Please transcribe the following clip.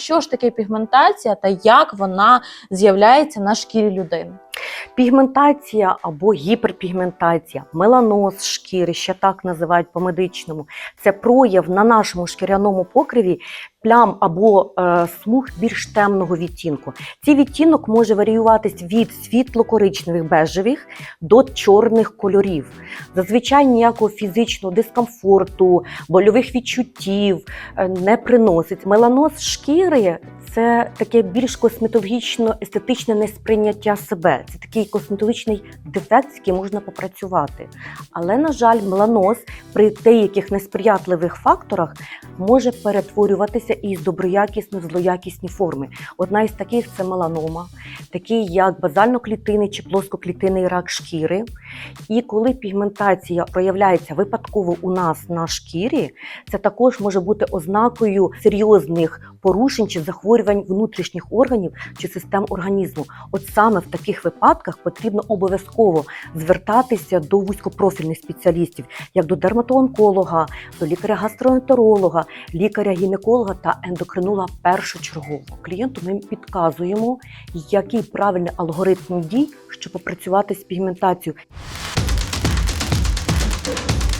Що ж таке пігментація та як вона з'являється на шкірі людини? Пігментація або гіперпігментація, меланоз шкіри, ще так називають по-медичному, це прояв на нашому шкіряному покриві плям або е, смуг більш темного відтінку. Цей відтінок може варіюватись від світло-коричневих бежевих до чорних кольорів. Зазвичай ніякого фізичного дискомфорту, больових відчуттів е, не приносить. Меланоз шкіри це таке більш косметологічно естетичне несприйняття себе. Це такий косметологічний дефект, з яким можна попрацювати. Але, на жаль, меланоз при деяких несприятливих факторах може перетворюватися із доброякісної в злоякісні форми. Одна із таких це меланома, такий як базально-клітинний чи плоскоклітинний рак шкіри. І коли пігментація проявляється випадково у нас на шкірі, це також може бути ознакою серйозних порушень чи захворювань внутрішніх органів чи систем організму. От саме в таких випадках потрібно обов'язково звертатися до вузькопрофільних спеціалістів, як до дерматоонколога, до лікаря-гастроентеролога, лікаря-гінеколога та ендокринолога першочергово. Клієнту ми підказуємо, який правильний алгоритм дій, щоб попрацювати з пігментацією. Thank you.